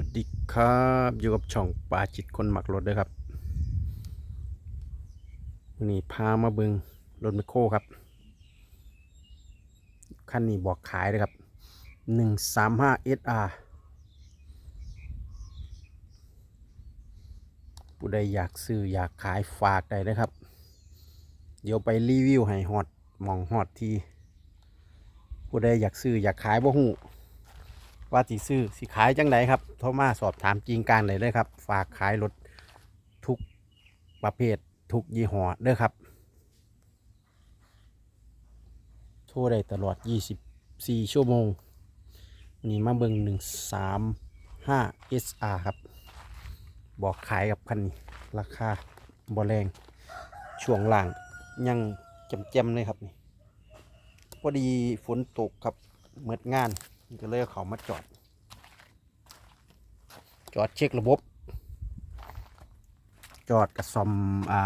วัสดีครับอยู่กับช่องปลาจิตคนหมักรถด้วยครับวันนี้พามาเบิงรถไมโครครับคันนี้บอกขายเลยครับหนึ่งสามห้า SR ผู้ใดอยากซื้ออยากขายฝากได้เลยครับ เดี๋ยวไปรีวิวให้ฮอดมองฮอดทีผู้ใดอยากซื้ออยากขายบ่หู ว่าสิซื้อสิขายจังไดครับโทรมาสอบถามจริงการเลยเลยครับ ฝากขายรถทุกประเภททุกยี่ห้อเด้อครับโทรได้ตลอด 24 ชั่วโมงนนี้มาเบิ่ง135 SR ครับ บอกขายกับคันนี้ ราคาบ่แรงช่วงล่างยังจำๆเลยครับนี่พอดีฝนตกครับเมิดงาน ก็เลยเอาเขามาจอด จอดเช็คระบบ จอดกับซอมอ่า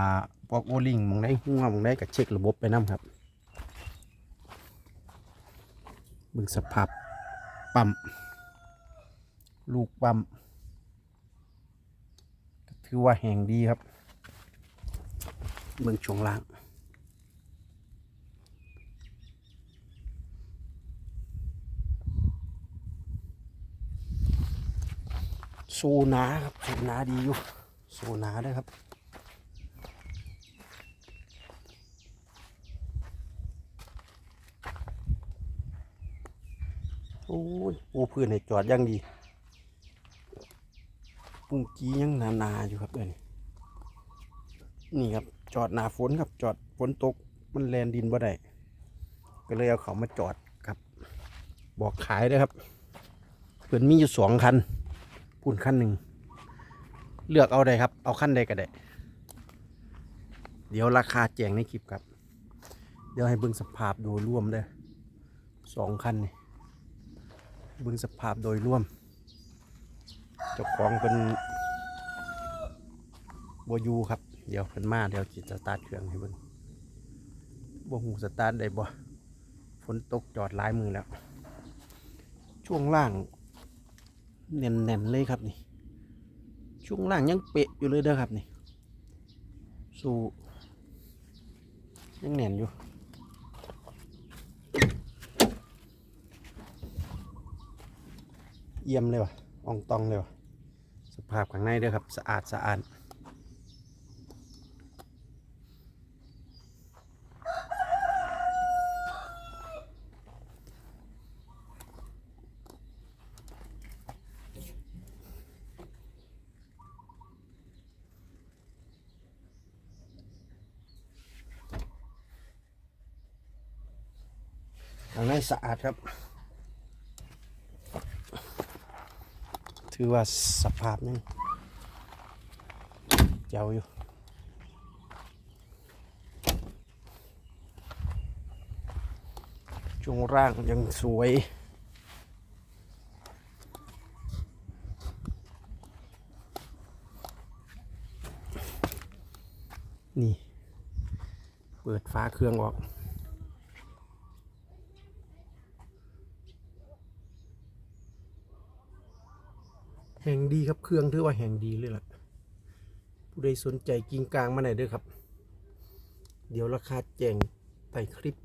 พวกโอลิงมองได้หัวมองได้กับเช็คระบบไปน้ำครับเบึงสภาพปั๊มลูกปั๊มก็ถือว่าแห่งดีครับเบิ่งช่วงล่าง สูหนาครับสูหนาดีอยู่สูหนาด้วยครับโอ้ยปูพื้นให้จอดยังดีปุ้งกี้ยังหนาอยู่ครับเดี๋ยวนี้นี่ครับจอดหนาฝนครับจอดฝนตกมันแลนดินบ่ได้ก็เลยเอาเขามาจอดครับ บอกขายเลยครับเพื่อนมีอยู่สองคัน ปุ่นขั้นหนึ่งเลือกเอาได้ครับ เอาขั้นใดก็ได้ เดี๋ยวราคาแจงในคลิปครับ เดี๋ยวให้เบิ่งสภาพโดยรวมเด้อสองคันนี่เบิ่งสภาพโดยรวมเจ้าของเป็นบอยูครับ เดี๋ยวเพิ่นมาเดี๋ยวจิตสตาร์ทเครื่องให้เบิ่งบ่หูสตาร์ทได้บ่ฝนตกจอดหลายมือแล้ว ช่วงล่าง แน่นๆเลยครับนี่ ช่วงล่างยังเปะอยู่เลยเด้อครับนี่ สู่ยังแน่นอยู่เยี่ยมเลยวะอองตองเลยวะสภาพข้างในเด้อครับ สะอาดสะอาด ข้างในสะอาดครับ ถือว่าสภาพยังเจ้าอยู่ช่วงร่างยังสวยนี่ เปิดฟ้าเครื่องออก แห่งดีครับเครื่องถือว่าแห่งดีเลยล่ะ ผู้ใดสนใจกิงกลางมาไหนเด้วยครับ เดี๋ยวราคาแจ้งใต้คลิป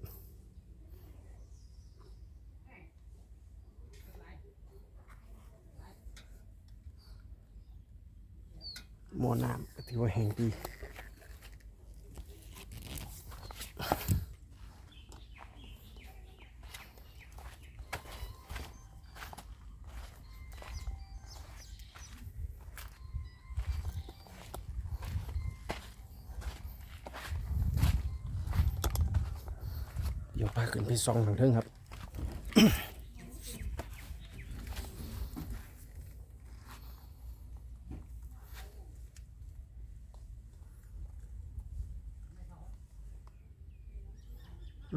หมอน้ำก็ถือว่าแห่งดี พาขึ้นไปซองทางเทิงครับ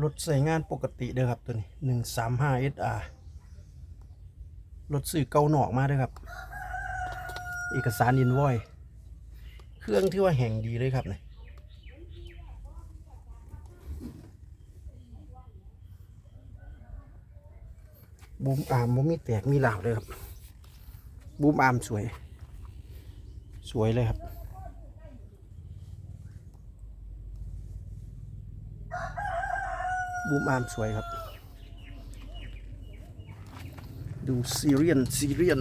รถใส่งานปกติเด้อครับตัวนี้หนึ่งสามห้า SR รถสื่อเกาหนอกมาเด้อครับ เอกสารอินวอย เครื่องที่ว่าแห่งดีเลยครับเนี่ย บุมอามบุมีแตกมีเหล่าเลยครับ บูมอาร์มสวย สวยเลยครับ บูมอาร์มสวยครับ ดูซีเรียนซีเรียน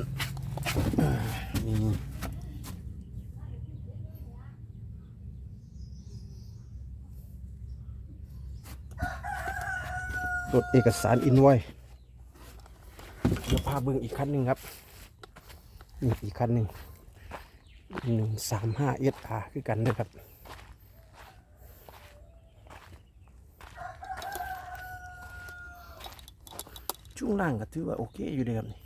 นี่รถเอกสารอินไว้าเบิ่งอีกคันหนึ่งครับนี่อีกคันหนึ่งหนึ่งสามห้าเอสอาคือกันเลยครับ ช่วงล่างก็ถือว่าโอเคอยู่เลยครับนี่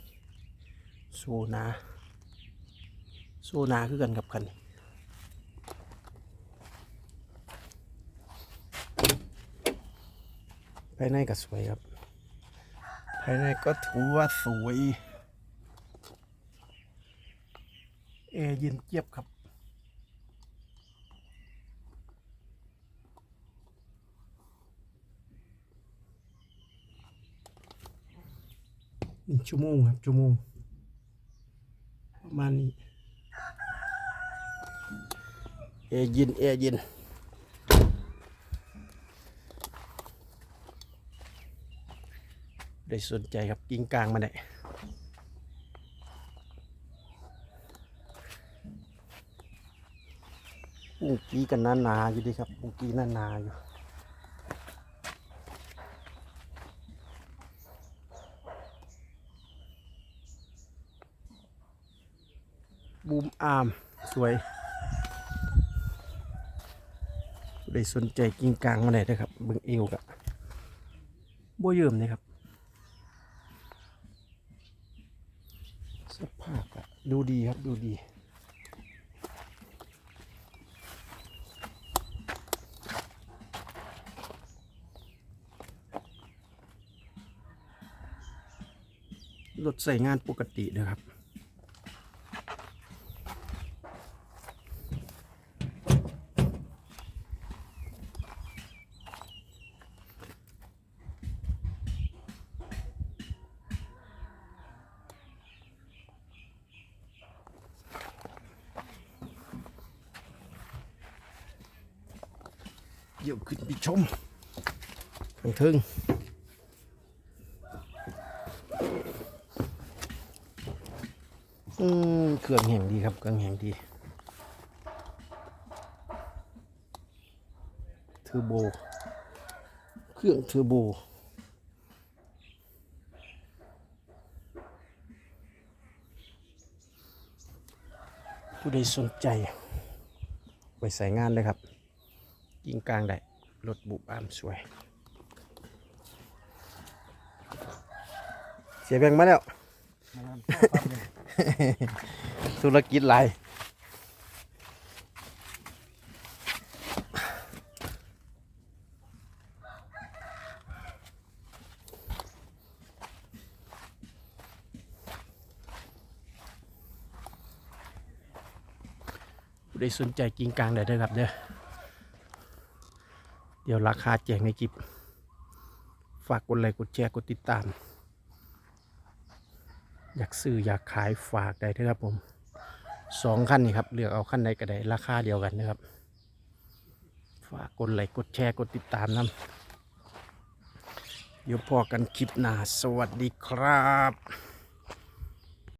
โซนาโซนาคือกันกับคันนี้ภายในก็สวยครับ ภายในก็ถือว่าสวย เอเย็นเจี๊ยบครับนึ่ชั่วโมงครับชั่วโมงประมาณนี้เอร์เย็นเอร์เย็น ได้สนใจครับกิ้งกลางมาได้ปุ้งกี้กันหนาอยู่ดีครับปุ้งกี้หนาอยู่บูมอาร์มสวยได้สนใจกิ้งกลางมาไหนนะครับเบิ่งเอวกะบ่เยิ่มเลยครับ สภาพอะ ดูดีครับดูดี รถใส่งานปกตินะครับ เดี๋ยวขึ้นไปชมข้างทึงอืมเครื่องแห่งดีครับเครื่องแห่งดีเทอร์โบ เครื่องเทอร์โบผู้ใดสนใจ ไปใส่งานเลยครับ ยิงกลางได้รถบุบอามสวย เสียแบงมาแล้ว ธุรกิจหลายผู้สนใจกิงกลางได้เด้อครับเด้อ เดี๋ยวราคาแจงในคลิป ฝากกดไลค์กดแชร์กดติดตาม อยากซื้ออยากขายฝากได้เด้อครับผมสองขั้นนี่ครับเลือกเอาขั้นใดก็ได้ราคาเดียวกันนะครับ ฝากกดไลค์กดแชร์กดติดตามนะเดี๋ยวพอกันคลิปหน้าสวัสดีครับ